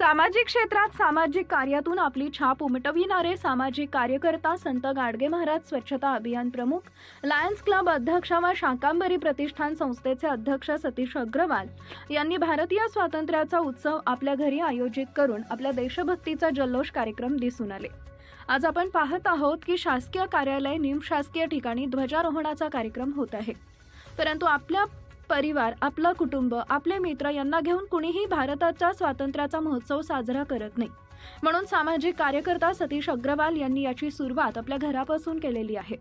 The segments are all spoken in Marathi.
सामाजिक क्षेत्रात सामाजिक कार्यातून आपली छाप उमटविणारे सामाजिक कार्यकर्ता संत गाडगे महाराज स्वच्छता अभियान प्रमुख लायन्स क्लब अध्यक्ष व शाकांबरी प्रतिष्ठान संस्थेचे अध्यक्ष सतीश अग्रवाल यांनी भारतीय स्वातंत्र्याचा उत्सव आपल्या घरी आयोजित करून आपल्या देशभक्तीचा जल्लोष कार्यक्रम दिसून आले. आज आपण पाहत आहोत की शासकीय कार्यालय निमशासकीय ठिकाणी ध्वजारोहणाचा कार्यक्रम होत आहे. परंतु आपल्या परिवार आपलं कुटुंब आपले मित्र यांना घेऊन कुणीही भारताच्या स्वातंत्र्याचा महोत्सव साजरा करत नाही. म्हणून सामाजिक कार्यकर्ता सतीश अग्रवाल यांनी याची सुरुवात आपल्या घरापासून केलेली आहे.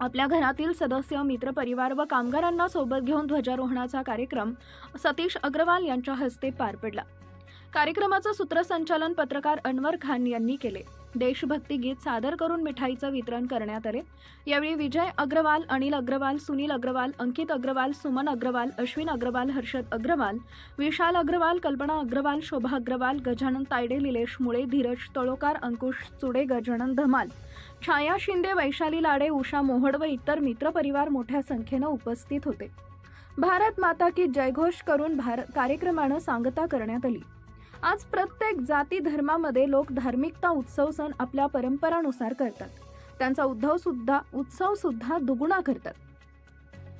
आपल्या घरातील सदस्य मित्र परिवार व कामगारांना सोबत घेऊन ध्वजारोहणाचा कार्यक्रम सतीश अग्रवाल यांच्या हस्ते पार पडला. कार्यक्रमाचं सूत्रसंचालन पत्रकार अनवर खान यांनी केले. देशभक्ती गीत सादर करून मिठाईचं वितरण करण्यात आले. यावेळी विजय अग्रवाल अनिल अग्रवाल सुनील अग्रवाल अंकित अग्रवाल सुमन अग्रवाल अश्विन अग्रवाल हर्षद अग्रवाल विशाल अग्रवाल कल्पना अग्रवाल शोभा अग्रवाल गजानन तायडे निलेश मुळे धीरज तळोकार अंकुश चुडे गजानन धमाल छाया शिंदे वैशाली लाडे उषा मोहड व इतर मित्रपरिवार मोठ्या संख्येनं उपस्थित होते. भारत माता की जयघोष करून भार कार्यक्रमानं सांगता करण्यात आली. आज प्रत्येक जाती धर्मामध्ये लोक धार्मिकता उत्सव सण आपल्या परंपरानुसार करतात. त्यांचा उद्धव सुद्धा उत्सव सुद्धा दुगुणा करतात.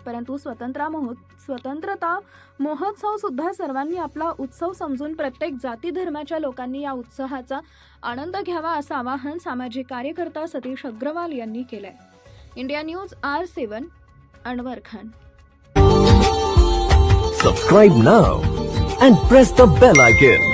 परंतु स्वतंत्र महोत् स्वतंत्रता महोत्सव सुद्धा सर्वांनी आपला उत्सव समजून प्रत्येक जाती धर्माच्या लोकांनी या उत्सवाचा आनंद घ्यावा असं आवाहन सामाजिक कार्यकर्ता सतीश अग्रवाल यांनी केलंय. India news R seven Anwar Khan. Subscribe now and press the bell icon